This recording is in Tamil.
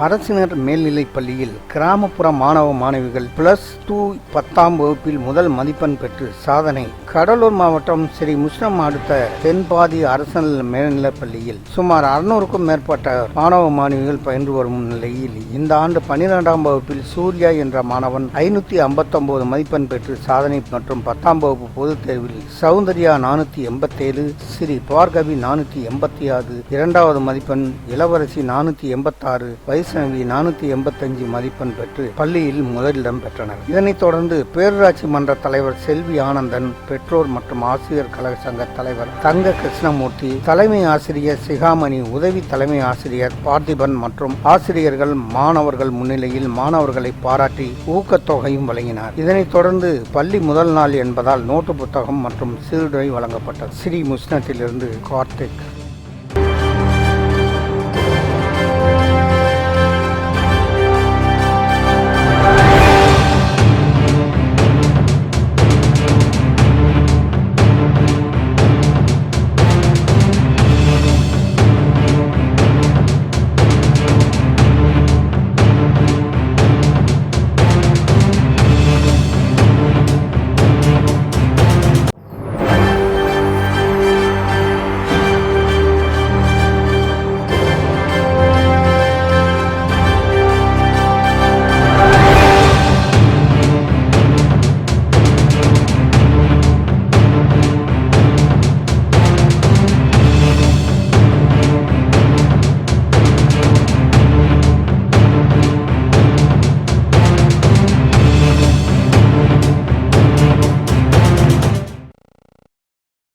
அரசினர் மேல்நிலைப் பள்ளியில் கிராமப்புற மாணவ மாணவிகள் பிளஸ் டூ பத்தாம் வகுப்பில் முதல் மதிப்பெண் பெற்று சாதனை. கடலூர் மாவட்டம் ஸ்ரீ முஸ்லம் அடுத்த தென்பாதி அரசினர் மேல்நிலைப் பள்ளியில் சுமார் அறுநூறுக்கும் மேற்பட்ட மாணவ மாணவிகள் பயின்று வரும் நிலையில் இந்த ஆண்டு பன்னிரெண்டாம் வகுப்பில் சூர்யா என்ற மாணவன் ஐநூத்தி ஐம்பத்தொன்பது மதிப்பெண் பெற்று சாதனை மற்றும் பத்தாம் வகுப்பு பொதுத் தேர்வில் சௌந்தர்யா நானூத்தி எண்பத்தேழு ஸ்ரீ பார்கவி நானூத்தி எண்பத்தி ஆறு இரண்டாவது மதிப்பெண் இளவரசி நானூத்தி எண்பத்தாறு வைஷ்ணவி நானூத்தி எண்பத்தஞ்சு மதிப்பெண் பெற்று பள்ளியில் முதலிடம் பெற்றனர். இதனைத் தொடர்ந்து பேரூராட்சி மன்ற தலைவர் செல்வி ஆனந்தன் பெற்றோர் மற்றும் ஆசிரியர் கழக சங்க தலைவர் தங்க கிருஷ்ணமூர்த்தி தலைமை ஆசிரியர் சிகாமணி உதவி தலைமை ஆசிரியர் பார்த்திபன் மற்றும் ஆசிரியர்கள் மாணவர்கள் முன்னிலையில் மாணவர்களை பாராட்டி ஊக்கத்தொகையும் வழங்கினார். இதனைத் தொடர்ந்து பள்ளி முதல் நாள் என்பதால் நோட்டு புத்தகம் மற்றும் சீருடை வழங்கப்பட்டது. ஸ்ரீ முஸ்னத்திலிருந்து கார்த்திக்.